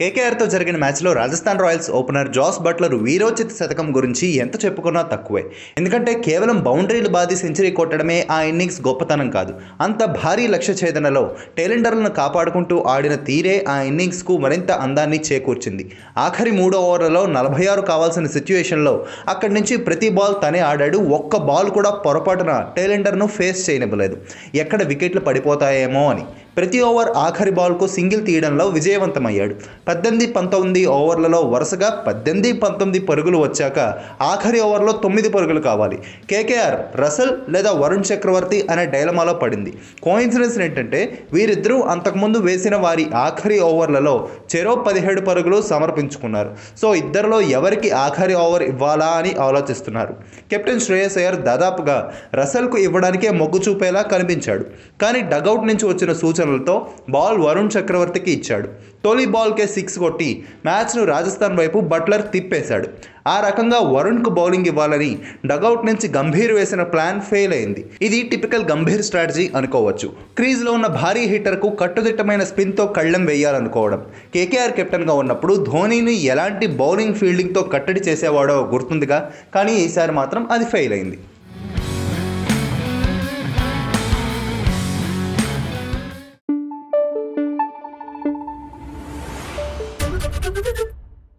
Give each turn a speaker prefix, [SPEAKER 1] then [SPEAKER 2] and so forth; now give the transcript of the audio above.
[SPEAKER 1] కేకేఆర్తో జరిగిన మ్యాచ్లో Rajasthan Royals opener Jos Buttler వీరోచిత శతకం గురించి ఎంత చెప్పుకున్నా తక్కువే. ఎందుకంటే కేవలం బౌండరీలు బాది సెంచరీ కొట్టడమే ఆ ఇన్నింగ్స్ గొప్పతనం కాదు. అంత భారీ లక్ష్య ఛేదనలో టేలెండర్లను కాపాడుకుంటూ ఆడిన తీరే ఆ ఇన్నింగ్స్కు మరింత అందాన్ని చేకూర్చింది. ఆఖరి మూడో ఓవర్లలో నలభై ఆరు కావాల్సిన సిచ్యువేషన్లో అక్కడి నుంచి ప్రతి బాల్ తనే ఆడాడు. ఒక్క బాల్ కూడా పొరపాటున టేలెండర్ను ఫేస్ చేయనివ్వలేదు. ఎక్కడ వికెట్లు పడిపోతాయేమో అని. ప్రతి ఓవర్ ఆఖరి బాల్కు సింగిల్ తీయడంలో విజయవంతమయ్యాడు. పద్దెనిమిది పంతొమ్మిది ఓవర్లలో వరుసగా పద్దెనిమిది పంతొమ్మిది పరుగులు వచ్చాక ఆఖరి ఓవర్లో తొమ్మిది పరుగులు కావాలి. కేకేఆర్ రసల్ లేదా వరుణ్ చక్రవర్తి అనే డైలమాలో పడింది. కోయిన్సిడెన్స్ ఏంటంటే వీరిద్దరూ అంతకుముందు వేసిన వారి ఆఖరి ఓవర్లలో చెరో పదిహేడు పరుగులు సమర్పించుకున్నారు. సో ఇద్దరిలో ఎవరికి ఆఖరి ఓవర్ ఇవ్వాలా అని ఆలోచిస్తున్నారు. కెప్టెన్ శ్రేయస్ అయ్యర్ దాదాపుగా రసల్కు ఇవ్వడానికే మొగ్గు చూపేలా కనిపించాడు. కానీ డగౌట్ నుంచి వచ్చిన సూచన సూచనలతో బాల్ వరుణ్ చక్రవర్తికి ఇచ్చాడు. తొలి బాల్కే సిక్స్ కొట్టి మ్యాచ్ను రాజస్థాన్ వైపు బట్లర్ తిప్పేశాడు. ఆ రకంగా వరుణ్కు బౌలింగ్ ఇవ్వాలని డగౌట్ నుంచి గంభీర్ వేసిన ప్లాన్ ఫెయిల్ అయింది. ఇది టిపికల్ గంభీర్ స్ట్రాటజీ అనుకోవచ్చు. క్రీజ్లో ఉన్న భారీ హిట్టర్కు కట్టుదిట్టమైన స్పిన్తో కళ్ళెం వేయాలనుకోవడం. కేకేఆర్ కెప్టెన్గా ఉన్నప్పుడు ధోనీని ఎలాంటి బౌలింగ్ ఫీల్డింగ్తో కట్టడి చేసేవాడో గుర్తుందిగా? కానీ ఈసారి మాత్రం అది ఫెయిల్ అయింది. Thank you.